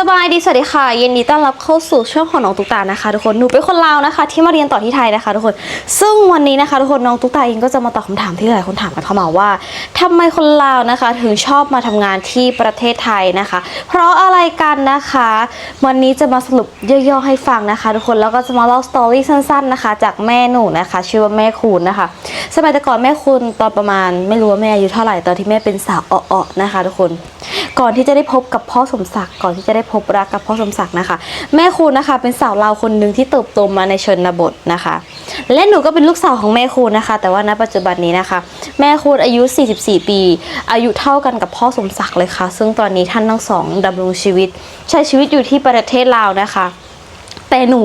สบายดี สวัสดีค่ะ เยินดีต้อนรับเข้าสู่ช่องของน้องตุ๊กตานะคะทุกคน หนูเป็นคนลาวนะคะ ที่มาเรียนต่อที่ไทยนะคะทุกคน ซึ่งวันนี้นะคะทุกคนน้องตุ๊กตาเองก็จะมาตอบคำถามที่หลายคนถามกันเข้ามาว่าทำไมคนลาวนะคะ ถึงชอบมาทำงานที่ประเทศไทยนะคะ เพราะอะไรกันนะคะ วันนี้จะมาสรุปย่อๆให้ฟังนะคะ ทุกคน แล้วก็จะมาเล่าสตอรี่สั้นๆนะคะ จากแม่หนูนะคะ ชื่อว่าแม่คูณนะคะ สมัยแต่ก่อนแม่คุณตอนประมาณไม่รู้ว่าแม่อายุเท่าไหร่ตอนที่แม่เป็นสาวอ่อๆนะคะ ทุกคน ก่อนที่จะได้พบกับพ่อสมศักดิ์ก่อนที่จะได้พบรักกับพ่อสมศักดิ์นะคะ แม่คุณนะคะ เป็นสาวลาวคนหนึ่งที่เติบโตมาในชนบทนะคะ และหนูก็เป็นลูกสาวของแม่คุณนะคะ แต่ว่าณปัจจุบันนี้นะคะ แม่คุณอายุ 44 ปี อายุเท่ากันกับพ่อสมศักดิ์เลยค่ะ ซึ่งตอนนี้ท่านทั้งสองดำรงชีวิต ใช้ชีวิตอยู่ที่ประเทศลาวนะคะแต่หนู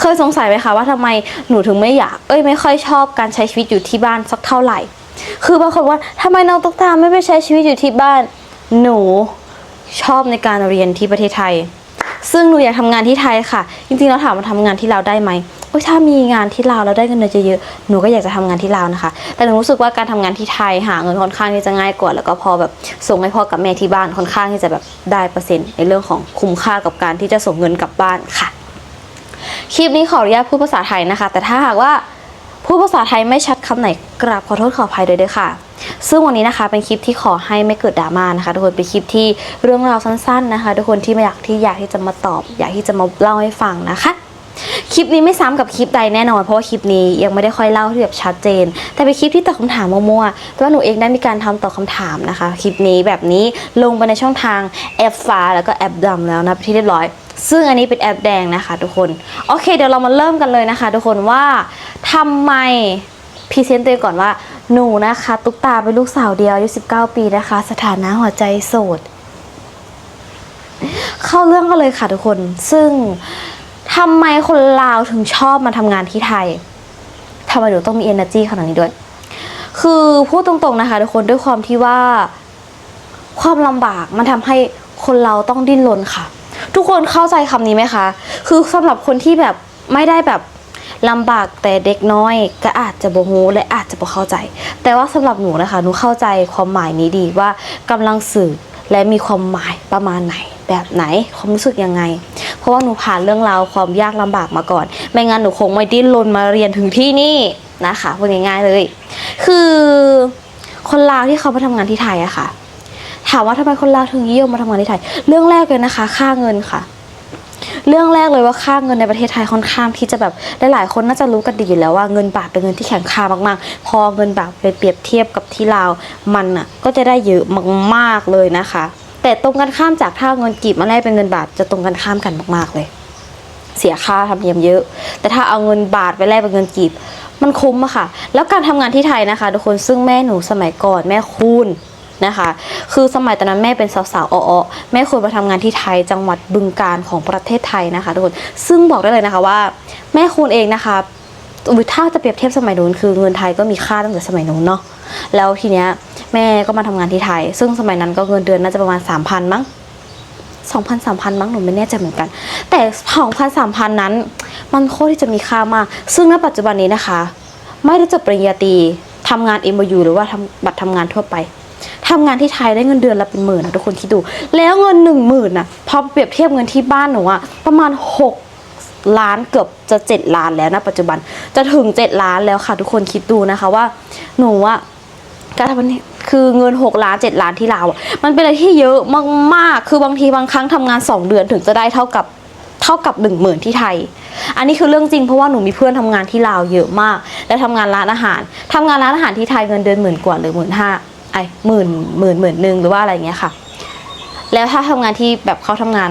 เคยสงสัยไหมคะว่าทำไมหนูถึงไม่อยาก เอ้ยไม่ค่อยชอบการใช้ชีวิตอยู่ที่บ้านสักเท่าไหร่ คือบางคนว่าทำไมน้องตุ๊กตาไม่ไปใช้ชีวิตอยู่ที่บ้าน หนูชอบในการเรียนที่ประเทศไทย ซึ่งหนูอยากทำงานที่ไทยค่ะ จริงๆแล้วถามว่าทำงานที่ลาวได้ไหมโอ้ยถ้ามีงานที่ลาวแล้วได้เงินเดือนเยอะๆหนูก็อยากจะทำงานที่ลาวนะคะ แต่หนูรู้สึกว่าการทำงานที่ไทยหาเงินค่อนข้างที่จะง่ายกว่า แล้วก็พอแบบส่งให้พ่อกับแม่ที่บ้านค่อนข้างที่จะแบบได้เปอร์เซ็นต์ในเรื่องของคุ้มค่ากับการที่จะส่งเงินกลับบ้านค่ะ คลิปนี้ขออนุญาตพูดภาษาไทยนะคะ แต่ถ้าหากว่า พูดภาษาไทยไม่ชัดคำไหนกราบขอโทษขออภัยด้วยด้วยค่ะ ซึ่งวันนี้นะคะเป็นคลิปที่ขอให้ไม่เกิดดราม่านะคะ ทุกคนเป็นคลิปที่เรื่องราวสั้นๆนะคะทุกคนที่ไม่อยากที่อยากที่จะมาตอบ อยากที่จะมาเล่าให้ฟังนะคะคลิปนี้ไม่ซ้ำกับคลิปใดแน่นอนเพราะว่าคลิปนี้ยังไม่ได้ค่อยเล่าที่แบบชัดเจน แต่เป็นคลิปที่ตอบคำถามมั่วๆแต่ว่าหนูเองได้มีการทำตอบคำถามนะคะ คลิปนี้แบบนี้ลงไปในช่องทางแอปฟ้าแล้วก็แอปดำแล้วนะที่เรียบร้อย ซึ่งอันนี้เป็นแอปแดงนะคะ ทุกคนโอเค เดี๋ยวเรามาเริ่มกันเลยนะคะ ทุกคนว่า ทำไมพรีเซนต์ตัวเองก่อนว่า หนูนะคะ ตุ๊กตาเป็นลูกสาวเดียวอายุ19 ปีนะคะ สถานะหัวใจโสด เข้าเรื่องกันเลยค่ะทุกคน ซึ่งทำไมคนลาวถึงชอบมาทำงานที่ไทยทำไมหนูต้องมี energy ขนาดนี้ด้วย คือพูดตรงๆนะคะทุกคนด้วยความที่ว่าความลำบากมันทำให้คนเราต้องดิ้นรนค่ะ ทุกคนเข้าใจคำนี้ไหมคะ คือสำหรับคนที่แบบไม่ได้แบบ ลำบากแต่เด็กน้อยก็อาจจะบ่ฮู้และอาจจะบ่เข้าใจ แต่ว่าสำหรับหนูนะคะหนูเข้าใจความหมายนี้ดีว่ากำลังสื่อและมีความหมายประมาณไหน แบบไหนความรู้สึกยังไง เพราะว่าหนูผ่านเรื่องราวความยากลำบากมาก่อน ไม่งั้นหนูคงไม่ดิ้นรนมาเรียนถึงที่นี่นะคะพูดง่ายๆเลย คือคนลาวที่เขามาทำงานที่ไทยอะค่ะ ถามว่าทำไมคนลาวถึงนิยมมาทำงานที่ไทย เรื่องแรกเลยนะคะ ค่าเงินค่ะ เรื่องแรกเลยว่าค่าเงินในประเทศไทยค่อนข้างที่จะแบบหลายๆคนน่าจะรู้กันดีอยู่แล้วว่าเงินบาทเป็นเงินที่แข็งค่ามากๆ พอเงินบาทไปเปรียบเทียบกับที่ลาวมันอะก็จะได้เยอะมากๆเลยนะคะ แต่ตรงกันข้ามจากถ้าเงินกีบมาแลกเป็นเงินบาทจะตรงกันข้ามกันมากๆเลย เสียค่าทำเนียมเยอะ แต่ถ้าเอาเงินบาทไปแลกเป็นเงินกีบมันคุ้มอะค่ะ แล้วการทำงานที่ไทยนะคะ ทุกคนซึ่งแม่หนูสมัยก่อนแม่คุณ นะคะ คือสมัยตอนนั้นแม่เป็นสาวๆอ้อๆแม่คุณมาทำงานที่ไทยจังหวัดบึงการของประเทศไทยนะคะทุกคน ซึ่งบอกได้เลยนะคะว่า แม่คุณเองนะคะถ้าจะเปรียบเทียบสมัยนู้นคือเงินไทยก็มีค่าตั้งแต่สมัยนู้นเนาะ แล้วทีเนี้ยแม่ก็มาทำงานที่ไทย ซึ่งสมัยนั้นก็เงินเดือนน่าจะประมาณ 3,000 มั้งสองพันสามพันมั้งหนูไม่แน่ใจเหมือนกัน แต่สองพันสามพันนั้น มันโคตรที่จะมีค่ามาก ซึ่งณปัจจุบันนี้นะคะ ไม่ได้จบปริญญาตรีทำงาน m อ u หรือว่าทำบัตรทำงานทั่วไป ทำงานที่ไทยได้เงินเดือนละเป็นหมื่นนะทุกคนคิดดู แล้วเงินหนึ่งหมื่นน่ะพอเปรียบเทียบเงินที่บ้านหนูอะประมาณหกล้านเกือบจะเจ็ดล้านแล้วนะปัจจุบันจะถึงเจ็ดล้านแล้วค่ะ ทุกคนคิดดูนะคะว่า หนูอะการทำนี้คือเงิน 6 ล้าน 7 ล้านที่ลาวอะมันเป็นอะไรที่เยอะมากๆ คือบางทีบางครั้งทำงาน 2 เดือนถึงจะได้เท่ากับเท่ากับ 1 0,000ที่ไทย อันนี้คือเรื่องจริงเพราะว่าหนูมีเพื่อนทำงานที่ลาวเยอะมาก และทำงานร้านอาหารทำงานร้านอาหารที่ไทยเงินเดือนหมื่นกว่าหรือหมื่นห้า หมื่นหมื่นหมื่นหนึ่งหรือว่าอะไรอย่างเงี้ยค่ะ แล้วถ้าทำงานที่แบบเขาทำงาน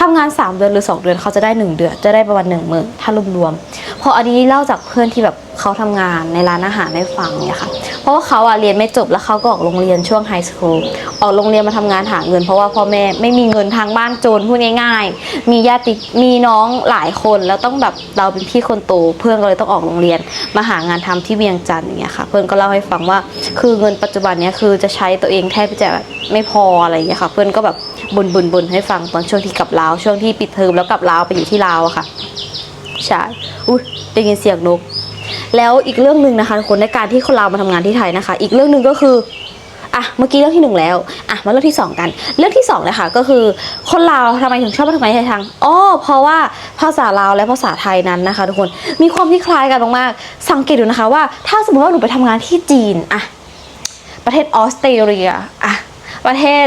ทำงาน 3 เดือนหรือ 2 เดือนเขาจะได้ 1 เดือนจะได้ประมาณหนึ่งหมื่นถ้ารวมๆเพราะอันนี้เล่าจากเพื่อนที่แบบเขาทำงานในร้านอาหารให้ฟังเนี่ยค่ะ ราะว่าเขาอะเรียนไม่จบแล้วเขาก็ออกโรงเรียนช่วงไฮสคูลออกโรงเรียนมาทำงานหาเงิน เพราะว่าพ่อแม่ไม่มีเงินทางบ้านโจรพูดง่ายๆ มีญาติมีน้องหลายคนแล้วต้องแบบเราเป็นพี่คนโตเพื่อนก็เลยต้องออกโรงเรียน มาหางานทำที่เวียงจันทร์อย่างเงี้ยค่ะ เพื่อนก็เล่าให้ฟังว่า คือเงินปัจจุบันเนี้ยคือจะใช้ตัวเองแทบจะแบบไม่พออะไรอย่างเงี้ยค่ะ เพื่อนก็แบบบ่นบ่นบ่นให้ฟังตอนช่วงที่กลับลาวช่วงที่ปิดเทอมแล้วกลับลาวไปอยู่ที่ลาวอะค่ะใช่อุ้ยได้ยินเสียงนก แล้วอีกเรื่องหนึ่งนะคะทุกคนในการที่คนลาวมาทำงานที่ไทยนะคะ อีกเรื่องหนึ่งก็คืออะเมื่อกี้เรื่องที่หนึ่งแล้วอะมาเรื่องที่สองกัน เรื่องที่สองนะคะก็คือคนลาวทำไมถึงชอบมาทำงานที่ไทยทางอ๋อเพราะว่าภาษาลาวและภาษาไทยนั้นนะคะ ทุกคนมีความที่คล้ายกันมากๆสังเกตดูนะคะว่าถ้าสมมติว่าหนูไปทำงานที่จีนอะประเทศออสเตรเลียอะประเทศ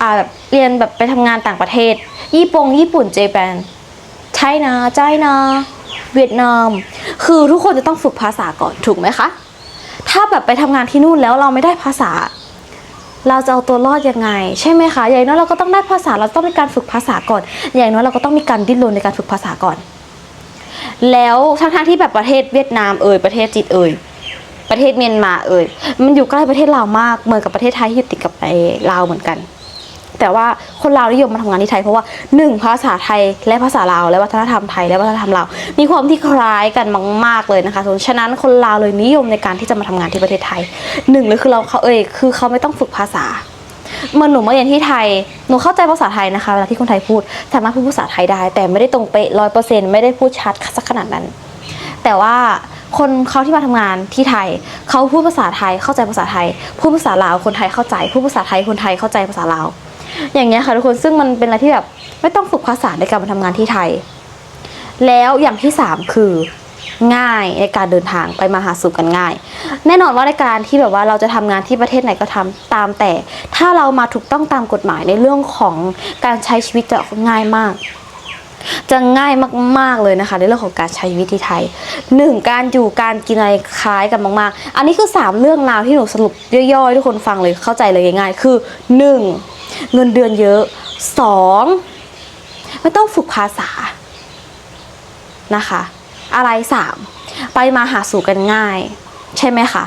อ่าแบบเรียนแบบไปทำงานต่างประเทศ ญี่ปุ่งญี่ปุ่นเจแปนไชน่าไชน่า เวียดนาม คือทุกคนจะต้องฝึกภาษาก่อนถูกไหมคะ ถ้าแบบไปทำงานที่นู่นแล้วเราไม่ได้ภาษา เราจะเอาตัวรอดยังไง ใช่ไหมคะ อย่างน้อยเราก็ต้องได้ภาษาเราต้องมีการฝึกภาษาก่อน อย่างน้อยเราก็ต้องมีการดิ้นรนในการฝึกภาษาก่อน แล้วทั้งๆที่แบบประเทศเวียดนามเอ่ยประเทศจีนเอ่ยประเทศเมียนมาเอ่ยมันอยู่ใกล้ประเทศลาวมากเหมือนกับประเทศไทยที่อยู่ติดกับไอ้ลาวเหมือนกัน แต่ว่าคนลาวนิยมมาทำงานที่ไทยเพราะว่าหนึ่งภาษาไทยและภาษาลาวและวัฒนธรรมไทยและวัฒนธรรมลาวมีความที่คล้ายกันมาก ๆเลยนะคะฉะนั้นคนลาวเลยนิยมในการที่จะมาทำงานที่ประเทศไทยหนึ่งเลยคือเราเขาเอ่ยคือเขาไม่ต้องฝึกภาษาเมื่อหนูมาเรียนที่ไทย หนูเข้าใจภาษาไทยนะคะเวลาที่คนไทยพูด สามารถพูดภาษาไทยได้ แต่ไม่ได้ตรงเป๊ะร้อยเปอร์เซ็นต์ไม่ได้พูดชัดสักขนาดนั้น แต่ว่าคนเขาที่มาทำงานที่ไทย เขาพูดภาษาไทยเข้าใจภาษาไทย พูดภาษาลาวคนไทยเข้าใจ พูดภาษาไทยคนไทยเข้าใจภาษาลาว อย่างเงี้ยค่ะทุกคนซึ่งมันเป็นอะไรที่แบบไม่ต้องฝึกภาษาในการมาทำงานที่ไทย แล้วอย่างที่สามคือง่ายในการเดินทางไปมาหาสู่กันง่าย แน่นอนว่าในการที่แบบว่าเราจะทำงานที่ประเทศไหนก็ทำตามแต่ ถ้าเรามาถูกต้องตามกฎหมายในเรื่องของการใช้ชีวิตจะง่ายมาก จะง่ายมาก ๆเลยนะคะ ในเรื่องของการใช้ชีวิตที่ไทยหนึ่งการอยู่การกินอะไรคล้ายกันมาก ๆ อันนี้คือ 3 เรื่องราวที่หนูสรุปย่อยๆทุกคนฟังเลยเข้าใจเลยง่ายๆคือ 1. เงินเดือนเยอะ 2. ไม่ต้องฝึกภาษานะคะ อะไร 3. ไปมาหาสู่กันง่าย ใช่ไหมคะ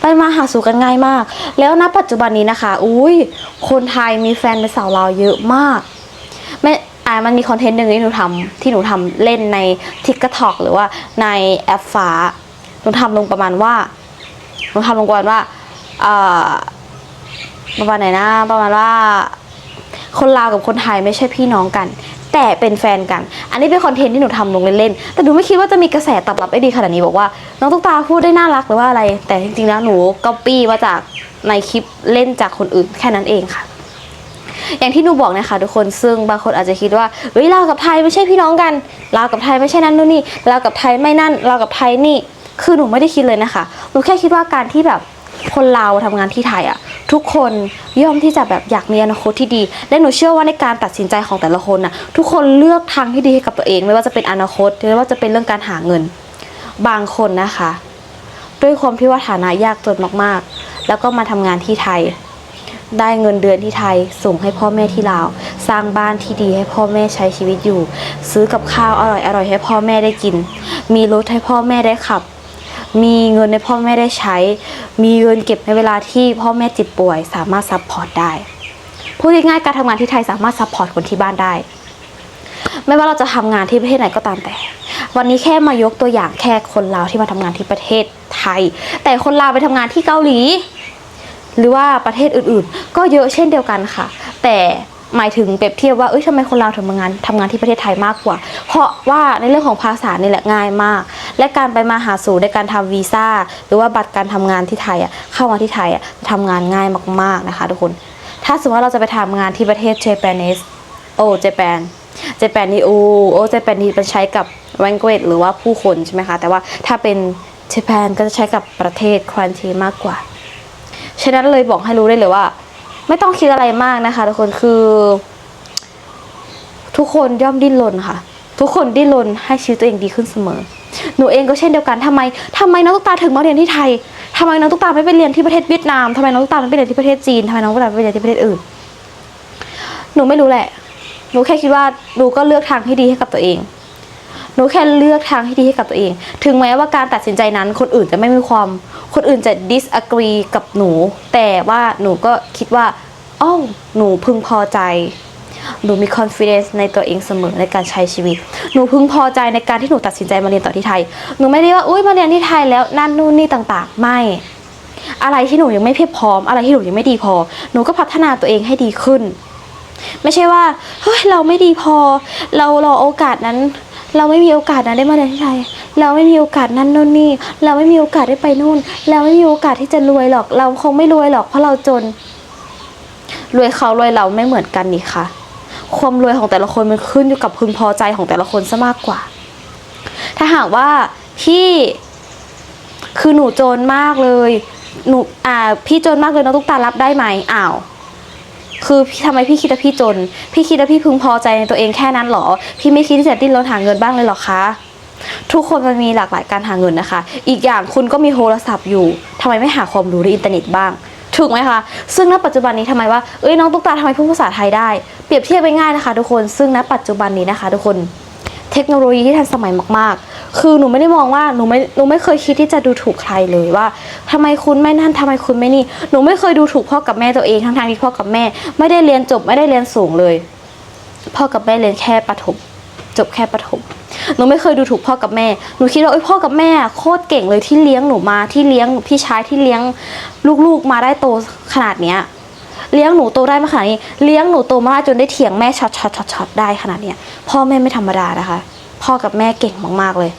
ไปมาหาสู่กันง่ายมาก แล้วณปัจจุบันนี้นะคะ อุ้ยคนไทยมีแฟนเป็นสาวลาวเยอะมากไม่อ่ามันมีคอนเทนต์หนึ่งที่หนูทำที่หนูทำเล่นใน TikTok หรือว่าในแอปฟ้า หนูทำลงประมาณว่า หนูทำลงประมาณว่าอ่อ ประมาณไหนนะ ประมาณว่าคนลาวกับคนไทยไม่ใช่พี่น้องกัน แต่เป็นแฟนกัน อันนี้เป็นคอนเทนต์ที่หนูทำลงเล่นๆแต่หนูไม่คิดว่าจะมีกระแสตอบรับได้ดีขนาดนี้บอกว่า น้องตุ๊กตาพูดได้น่ารักหรือว่าอะไร แต่จริงๆแล้วหนูก๊อปปี้มาจากในคลิปเล่นจากคนอื่นแค่นั้นเองค่ะ อย่างที่หนูบอกนะคะทุกคนซึ่งบางคนอาจจะคิดว่าเฮ้ยลาวกับไทยไม่ใช่พี่น้องกันลาวกับไทยไม่ใช่นั่นนู่นนี่ลาวกับไทยไม่นั่นลาวกับไทยนี่ คือหนูไม่ได้คิดเลยนะคะหนูแค่คิดว่าการที่แบบ คนลาวทำงานที่ไทยอะทุกคนย่อมที่จะแบบอยากมีอนาคตที่ดี และหนูเชื่อว่าในการตัดสินใจของแต่ละคนน่ะ ทุกคนเลือกทางที่ดีให้กับตัวเอง ไม่ว่าจะเป็นอนาคตไม่ว่าจะเป็นเรื่องการหาเงิน บางคนนะคะ ด้วยความที่ว่าฐานะยากจนมากๆ แล้วก็มาทำงานที่ไทย ได้เงินเดือนที่ไทยส่งให้พ่อแม่ที่ลาว สร้างบ้านที่ดีให้พ่อแม่ใช้ชีวิตอยู่ ซื้อกับข้าวอร่อยอร่อยให้พ่อแม่ได้กิน มีรถให้พ่อแม่ได้ขับ มีเงินให้พ่อแม่ได้ใช้ มีเงินเก็บในเวลาที่พ่อแม่จ็บป่วย สามารถซัพพอร์ตได้พูดง่ายๆการทำงานที่ไทยสามารถซัพพอร์ตคนที่บ้านได้ ไม่ว่าเราจะทำงานที่ประเทศไหนก็ตามแต่ วันนี้แค่มายกตัวอย่างแค่คนลาวที่มาทำงานที่ประเทศไทย แต่คนลาวไปทำงานที่เกาหลี หรือว่าประเทศอื่นๆ ก็เยอะเช่นเดียวกันค่ะ แต่ หมายถึงเปรียบเทียบว่าเอ้ยทำไมคนลาวถึงมางานทำงานที่ประเทศไทยมากกว่า เพราะว่าในเรื่องของภาษานี่แหละง่ายมาก และการไปมาหาสู่ในการทำวีซ่าหรือว่าบัตรการทำงานที่ไทยอะเข้ามาที่ไทยอะทำงานง่ายมากๆนะคะทุกคน ถ้าสมมติว่าเราจะไปทำงานที่ประเทศเจแปนเนสโอ้เจแปนเจแปนนี่โอ้โอเจแปนนี่เป็นใช้กับ language หรือว่าผู้คนใช่ไหมคะ แต่ว่าถ้าเป็นเจแปนก็จะใช้กับประเทศควอนทีมากกว่าฉะนั้นเลยบอกให้รู้ได้เลยว่า ไม่ต้องคิดอะไรมากนะคะทุกคนคือ ทุกคนย่อมดิ้นรนค่ะ ทุกคนดิ้นรนให้ชีวิตตัวเองดีขึ้นเสมอ หนูเองก็เช่นเดียวกันทำไมทำไมน้องตุ๊กตาถึงมาเรียนที่ไทยทำไมน้องตุ๊กตาไม่ไปเรียนที่ประเทศเวียดนามทำไมน้องตุ๊กตาไม่ไปเรียนที่ประเทศจีนทำไมน้องตุ๊กตาไม่ไปเรียนที่ประเทศอื่น หนูไม่รู้แหละ หนูแค่คิดว่าหนูก็เลือกทางที่ดีให้กับตัวเอง หนูแค่เลือกทางที่ดีให้กับตัวเอง ถึงแม้ว่าการตัดสินใจนั้น คนอื่นจะไม่มีความ คนอื่นจะ disagree กับหนู แต่ว่าหนูก็คิดว่าอ้าวหนูพึงพอใจหนูมี confidence ในตัวเองเสมอในการใช้ชีวิต หนูพึงพอใจในการที่หนูตัดสินใจมาเรียนต่อที่ไทย หนูไม่ได้ว่า อุ้ยมาเรียนที่ไทยแล้วนั่นนู่นนี่ต่างๆ ไม่ อะไรที่หนูยังไม่เพียบพร้อม อะไรที่หนูยังไม่ดีพอ หนูก็พัฒนาตัวเองให้ดีขึ้น ไม่ใช่ว่า เฮ้ย เราไม่ดีพอ เรารอโอกาสนั้น เราไม่มีโอกาสนั้นได้มาเรียนที่ไทย เราไม่มีโอกาสนั่นนู่นนี่ เราไม่มีโอกาสได้ไปนู่น เราไม่มีโอกาสที่จะรวยหรอก เราคงไม่รวยหรอกเพราะเราจน รวยเขารวยเราไม่เหมือนกันนี่ค่ะ ความรวยของแต่ละคนมันขึ้นอยู่กับพึงพอใจของแต่ละคนซะมากกว่า ถ้าหากว่าพี่คือหนูจนมากเลย หนูอ่าพี่จนมากเลยน้องตุ๊กตารับได้ไหมอ้าว คือพี่ทำไมพี่คิดว่าพี่จน พี่คิดว่าพี่พึงพอใจในตัวเองแค่นั้นเหรอ พี่ไม่คิดที่จะดิ้นรนหาเงินบ้างเลยหรอคะ ทุกคนมันมีหลากหลายการหาเงินนะคะ อีกอย่างคุณก็มีโทรศัพท์อยู่ทำไมไม่หาความรู้ในอินเทอร์เน็ตบ้าง ถูกไหมคะ ซึ่งณปัจจุบันนี้ทำไมว่า เอ้ยน้องตุ๊กตาทำไมพูดภาษาไทยได้ เปรียบเทียบง่ายนะคะ ทุกคน ซึ่งณปัจจุบันนี้นะคะ ทุกคน เทคโนโลยีที่ทันสมัยมาก ๆ คือหนูไม่ได้มองว่าหนูไม่หนูไม่เคยคิดที่จะดูถูกใครเลยว่าทำไมคุณไม่นั่นทำไมคุณไม่นี่ หนูไม่เคยดูถูกพ่อกับแม่ตัวเองทั้งทางที่พ่อกับแม่ ไม่ได้เรียนจบไม่ได้เรียนสูงเลย พ่อกับแม่เรียนแค่ประถมจบแค่ประถมหนูไม่เคยดูถูกพ่อกับแม่ หนูคิดว่าเอ้ยพ่อกับแม่โคตรเก่งเลยที่เลี้ยงหนูมาที่เลี้ยงพี่ชายที่เลี้ยงลูกๆมาได้โตขนาดเนี้ยเลี้ยงหนูโตได้มาขนาดนี้ เลี้ยงหนูโตมาจนได้เถียงแม่ช็อตช็อตช็อตช็อตได้ขนาดเนี้ยพ่อแม่ไม่ธรรมดานะคะ พ่อกับแม่เก่งมากๆเลย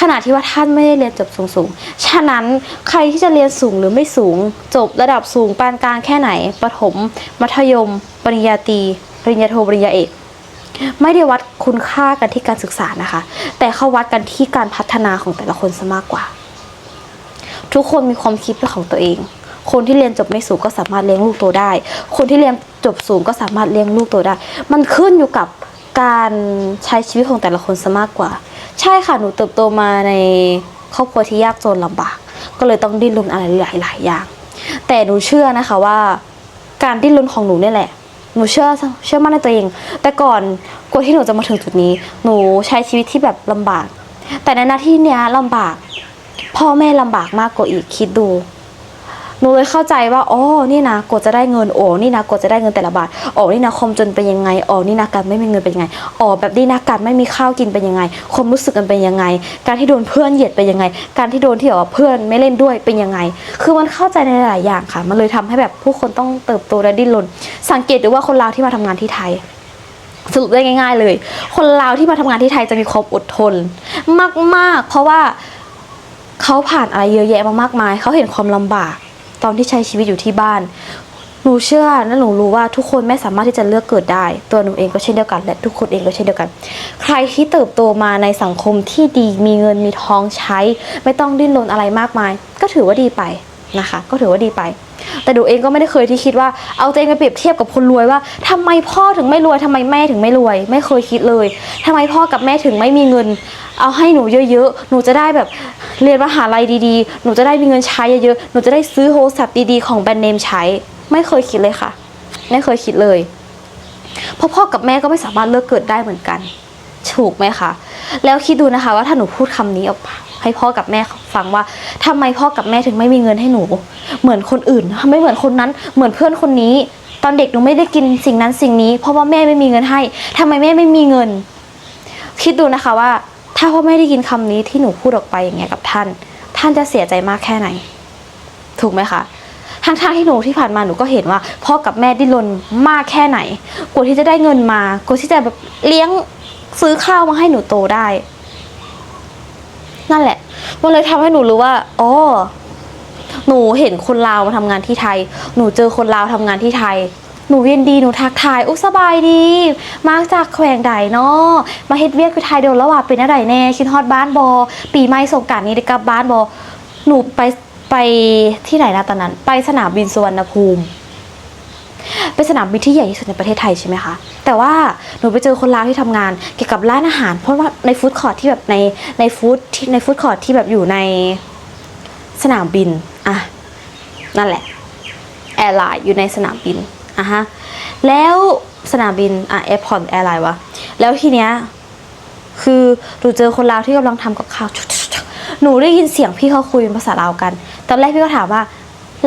ขณะที่ว่าท่านไม่ได้เรียนจบสูงๆ ฉะนั้นใครที่จะเรียนสูงหรือไม่สูง จบระดับสูงปานกลางแค่ไหน ประถม มัธยม ปริญญาตรี ปริญญาโท ปริญญาเอก ไม่ได้วัดคุณค่ากันที่การศึกษานะคะ แต่เขาวัดกันที่การพัฒนาของแต่ละคนซะมากกว่า ทุกคนมีความคิดเป็นของตัวเอง คนที่เรียนจบไม่สูงก็สามารถเลี้ยงลูกโตได้ คนที่เรียนจบสูงก็สามารถเลี้ยงลูกโตได้ มันขึ้นอยู่กับ การใช้ชีวิตของแต่ละคนซะมากกว่า ใช่ค่ะหนูเติบโตมาในครอบครัวที่ยากจนลำบาก ก็เลยต้องดิ้นรนอะไรหลายๆอย่าง แต่หนูเชื่อนะคะว่า การดิ้นรนของหนูเนี่ยแหละ หนูเชื่อเชื่อมั่นในตัวเอง แต่ก่อนกว่าที่หนูจะมาถึงจุดนี้ หนูใช้ชีวิตที่แบบลำบาก แต่ในหน้าที่เนี้ยลำบาก พ่อแม่ลำบากมากกว่าอีกคิดดู นูเลยเข้าใจว่าอ๋อนี่นะกว่าจะได้เงินโอ้นี่นะกว่าจะได้เงินแต่ละบาทโอ๋นี่นะคมจนเป็นยังไงอ๋อนี่นะการไม่มีเงินเป็นยังไงอ๋อแบบนี้นะการไม่มีข้าวกินเป็นยังไงความรู้สึกกันเป็นยังไง การที่โดนเพื่อนเหยียดเป็นยังไง การที่โดนที่แบบว่าเพื่อนไม่เล่นด้วยเป็นยังไง คือมันเข้าใจในหลายอย่างค่ะ มันเลยทำให้แบบผู้คนต้องเติบโตและดิ้นรนสังเกตดูว่าคนลาวที่มาทำงานที่ไทยสรุปได้ง่าย ๆ เลย คนลาวที่มาทำงานที่ไทยจะมีความอดทน มาก ๆ เพราะว่าเขาผ่านอะไรเยอะแยะมามากมาย เขาเห็นความลำบาก ตอนที่ใช้ชีวิตอยู่ที่บ้าน หนูเชื่อและหนูรู้ว่าทุกคนไม่สามารถที่จะเลือกเกิดได้ ตัวหนูเองก็เช่นเดียวกัน และทุกคนเองก็เช่นเดียวกัน ใครที่เติบโตมาในสังคมที่ดีมีเงินมีทองใช้ ไม่ต้องดิ้นรนอะไรมากมาย ก็ถือว่าดีไปนะคะ ก็ถือว่าดีไป แต่หนูเองก็ไม่ได้เคยที่คิดว่าเอาตัวเองไปเปรียบเทียบกับคนรวยว่าทำไมพ่อถึงไม่รวยทำไมแม่ถึงไม่รวย ไม่เคยคิดเลยทำไมพ่อกับแม่ถึงไม่มีเงิน เอาให้หนูเยอะๆหนูจะได้แบบเรียนมหาลัยดีๆ หนูจะได้มีเงินใช้เยอะๆหนูจะได้ซื้อโทรศัพท์ดีๆของแบรนด์เนมใช้ ไม่เคยคิดเลยค่ะ ไม่เคยคิดเลยเพราะพ่อกับแม่ก็ไม่สามารถเลือกเกิดได้เหมือนกัน ถูกไหมคะ แล้วคิดดูนะคะว่าถ้าหนูพูดคำนี้ออกมา ให้พ่อกับแม่ฟังว่าทำไมพ่อกับแม่ถึงไม่มีเงินให้หนู เหมือนคนอื่นไม่เหมือนคนนั้น เหมือนเพื่อนคนนี้ ตอนเด็กหนูไม่ได้กินสิ่งนั้นสิ่งนี้ เพราะว่าแม่ไม่มีเงินให้ทำไมแม่ไม่มีเงิน คิดดูนะคะว่า ถ้าพ่อไม่ได้ยินคำนี้ที่หนูพูดออกไปอย่างเงี้ยกับท่าน ท่านจะเสียใจมากแค่ไหน ถูกไหมคะทางทางๆที่หนูที่ผ่านมาหนูก็เห็นว่า พ่อกับแม่ดิ้นรนมากแค่ไหนกว่าที่จะได้เงินมากว่าที่จะแบบเลี้ยงซื้อข้าวมาให้หนูโตได้ นั่นแหละ มันเลยทำให้หนูรู้ว่าอ๋อหนูเห็นคนลาวมาทำงานที่ไทย หนูเจอคนลาวทำงานที่ไทย หนูเวียนดีหนูทักทายอุ๊สบายดี มาจากแขวงใดเนาะมาเฮ็ดเวียกคือไทยเดียวแล้วว่าเป็นอะไรแน่คิดฮอดบ้านบอ ปีใหม่สงการนี้ได้กลับบ้านบอ หนูไปไปที่ไหนนะตอนนั้น ไปสนามบินสุวรรณภูมิ เป็นสนามบินที่ใหญ่ที่สุดในประเทศไทยใช่ไหมคะ แต่ว่าหนูไปเจอคนลาวที่ทำงานเกี่ยวกับร้านอาหาร เพราะว่าในฟู้ดคอร์ทที่แบบในในฟู้ดที่ในฟู้ดคอร์ทที่แบบอยู่ในสนามบินอะนั่นแหละแอร์ไลน์อยู่ในสนามบินอะฮะแล้วสนามบินอะแอร์พอร์ตแอร์ไลน์วะแล้วทีเนี้ยคือหนูเจอคนลาวที่กำลังทำกับข้าวหนูได้ยินเสียงพี่เขาคุยเป็นภาษาลาวกัน ตอนแรกพี่ก็ถามว่า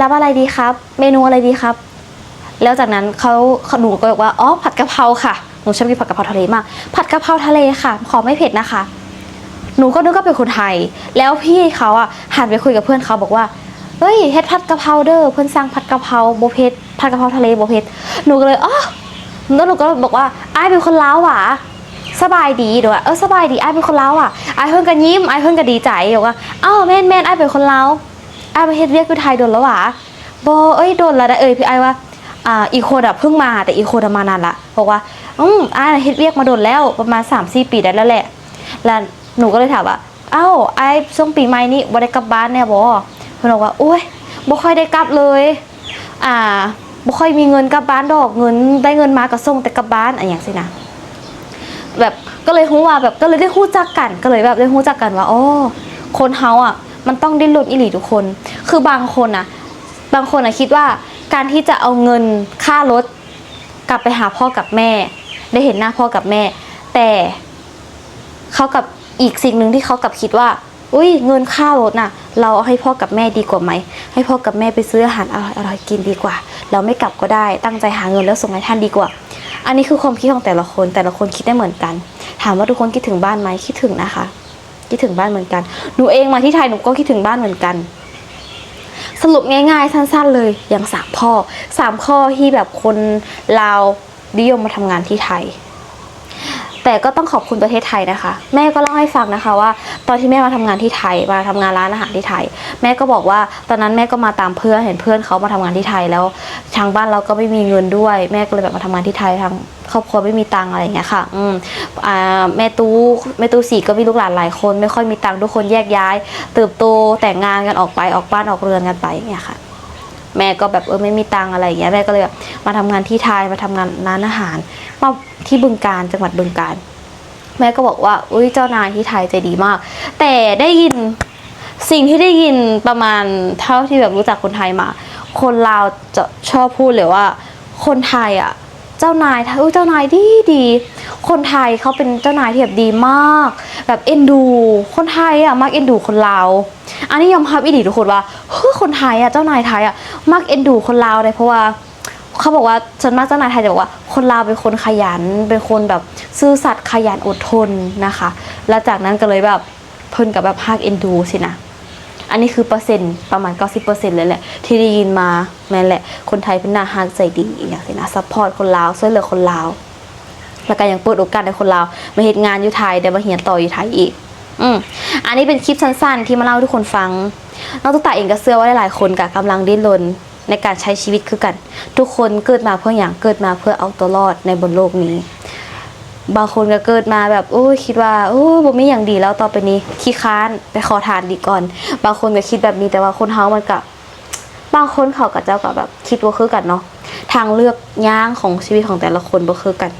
รับอะไรดีครับ เมนูอะไรดีครับ แล้วจากนั้นเขาหนูก็บอกว่าอ๋อผัดกะเพราค่ะหนูชอบกินผัดกะเพราทะเลมากผัดกะเพราทะเลค่ะ ขอไม่เผ็ดนะคะ หนูก็นึกว่าเป็นคนไทย แล้วพี่เขาอะหันไปคุยกับเพื่อนเขาบอกว่าเฮ้ยเฮ็ดผัดกะเพราเด้อเพื่อนสั่งผัดกะเพราโบเผ็ดผัดกะเพราทะเลโบเผ็ดหนูก็เลยอ๋อแล้วหนูก็บอกว่าไอ้เป็นคนลาวหวะสบายดีด้วยเออสบายดีไอ้เป็นคนลาวอะไอ้เพิ่งกันยิ้มไอ้เพิ่งกันดีใจบอกว่าอ้าวแม่นแม่นไอ้เป็นคนลาวไอ้ายไปเฮ็ดเวียกอยู่ไทยโดนแล้วหวะโบเอ้ยโดนแล้วนะเอ้ยพี่ไอ้ว่า อ่าอีกคนอะเพิ่งมาแต่อีกคนอะมานานละบอกว่าอืมไอ้าเฮ็ดเวียกมาโดนแล้วประมาณ3 4ปีได้แล้วแหละ แล้วหนูก็เลยถามว่าเอ้าไอ้ช่วงปีใหม่นี้บ่ได้กลับบ้านแน่บ่เพิ่นบอกว่าโอ้ยบ่ค่อยได้กลับเลย อ่าบ่ค่อยมีเงินกลับบ้านดอกเงินได้เงินมาก็ส่งแต่กลับบ้านอะไรอย่างสินะแบบก็เลยรู้ว่าแบบก็เลยได้รู้จักกันก็เลยแบบได้รู้จักกันว่าอ๋อคนเฮาอะมันต้องดิ้นรนอีหลีทุกคน คือบางคนอะบางคนอะคิดว่า การที่จะเอาเงินค่ารถกลับไปหาพ่อกับแม่ ได้เห็นหน้าพ่อกับแม่ แต่เขากับอีกสิ่งหนึ่งที่เขากับคิดว่า อุ้ยเงินค่ารถน่ะ เราเอาให้พ่อกับแม่ดีกว่าไหม ให้พ่อกับแม่ไปซื้ออาหารอร่อยอร่อยกินดีกว่า เราไม่กลับก็ได้ตั้งใจหาเงินแล้วส่งให้ท่านดีกว่า อันนี้คือความคิดของแต่ละคนแต่ละคนคิดได้เหมือนกัน ถามว่าทุกคนคิดถึงบ้านไหมคิดถึงนะคะ คิดถึงบ้านเหมือนกันหนูเองมาที่ไทยหนูก็คิดถึงบ้านเหมือนกัน สรุปง่ายๆ สั้นๆ เลยอย่างสามข้อสามข้อที่แบบคนลาวนิยมมาทำงานที่ไทย แต่ก็ต้องขอบคุณประเทศไทยนะคะ แม่ก็เล่าให้ฟังนะคะว่า ตอนที่แม่มาทำงานที่ไทยมาทำงานร้านอาหารที่ไทย แม่ก็บอกว่าตอนนั้นแม่ก็มาตามเพื่อนเห็นเพื่อนเขามาทำงานที่ไทยแล้วทางบ้านเราก็ไม่มีเงินด้วย แม่ก็เลยแบบมาทำงานที่ไทยทางครอบครัวไม่มีตังอะไรอย่างเงี้ยค่ะ อืมอ่าแม่ตู้แม่ตู้สี่ก็มีลูกหลานหลายคน ไม่ค่อยมีตังทุกคนแยกย้าย เติบโตแต่งงานกันออกไปออกบ้านออกเรือนกันไปอย่างเงี้ยค่ะ แม่ก็แบบเออไม่มีตังอะไรอย่างเงี้ยแม่ก็เลยแบบมาทำงานที่ไทยมาทำงานร้านอาหารมาที่บึงการจังหวัดบึงการ แม่ก็บอกว่าอุ้ยเจ้านายที่ไทยใจดีมาก แต่ได้ยินสิ่งที่ได้ยินประมาณเท่าที่แบบรู้จักคนไทยมา คนลาวจะชอบพูดเลยว่า คนไทยอะเจ้านายอุ้ยเจ้านายดีดี คนไทยเขาเป็นเจ้านายที่แบบดีมาก แบบเอ็นดู คนไทยอะมักเอ็นดูคนลาว อันนี้ยอมรับอีดีทุกคนว่าเฮ้ยคนไทยอะเจ้านายไทยอะมักเอ็นดูคนลาวเลยเพราะว่าเขาบอกว่าส่วนมากเจ้านายไทยจะบอกว่า คนลาวเป็นคนขยันเป็นคนแบบซื่อสัตย์ขยันอดทนนะคะ แล้วจากนั้นก็เลยแบบเพิ่นกับแบบภาคเอ็นดูสินะอันนี้คือเปอร์เซ็นต์ประมาณ 90%เลยแหละ ที่ได้ยินมาแม่นแหละ คนไทยเป็นหน้าฮักใจดีอย่างสินะซัพพอร์ตคนลาวช่วยเหลือคนลาวแล้วก็ยังเปิดโอกาสให้คนลาวมาเฮ็ดงานอยู่ไทยได้มาเรียนต่ออยู่ไทยอีก อืม อันนี้เป็นคลิปสั้นๆ ที่มาเล่าให้ทุกคนฟัง น้องตุ๊กตาเองก็เชื่อว่าหลายๆคนก็กำลังดิ้นรนในการใช้ชีวิตคือกัน ทุกคนเกิดมาเพื่ออย่างเกิดมาเพื่อเอาตัวรอดในบนโลกนี้ บางคนก็เกิดมาแบบโอ้ยคิดว่าโอ้บ่มีอย่างดีแล้วต่อไปนี้ขี้ค้านไปขอทานดีก่อน บางคนก็คิดแบบนี้แต่ว่าคนเฮามันกับบางคนเขากับเจ้ากับแบบคิดว่าคือกันเนาะทางเลือกย่างของชีวิตของแต่ละคนบ่คือกัน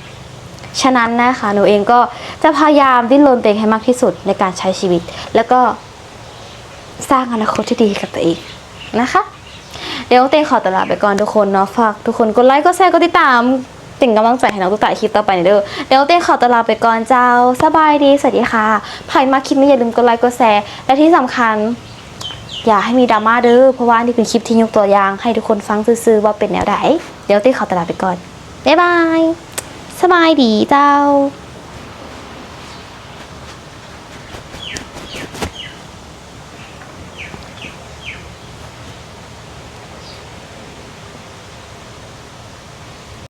ฉะนั้นนะคะหนูเองก็จะพยายามดิ้นรนตัวเองให้มากที่สุดในการใช้ชีวิต แล้วก็สร้างอนาคตที่ดีกับตัวเองนะคะ เดี๋ยวเต้ขอตลาไปก่อนทุกคนเนาะฝากทุกคนกดไลค์กดแชร์กดติดตามเป็นกำลังใจให้น้องตุ๊กตาคลิปต่อไปเด้อเดี๋ยวเต้ขอตลาไปก่อนเจ้าสบายดีสวัสดีค่ะใครมาคลิปนี้อย่าลืมกดไลค์กดแชร์และที่สำคัญ อย่าให้มีดราม่าเด้อเพราะว่านี่เป็นคลิปที่ยกตัวอย่างให้ทุกคนฟังซื่อๆว่าเป็นแนวไหนเดี๋ยวเต้ขอตลาไปก่อนบ๊ายบาย สบายดีเจ้า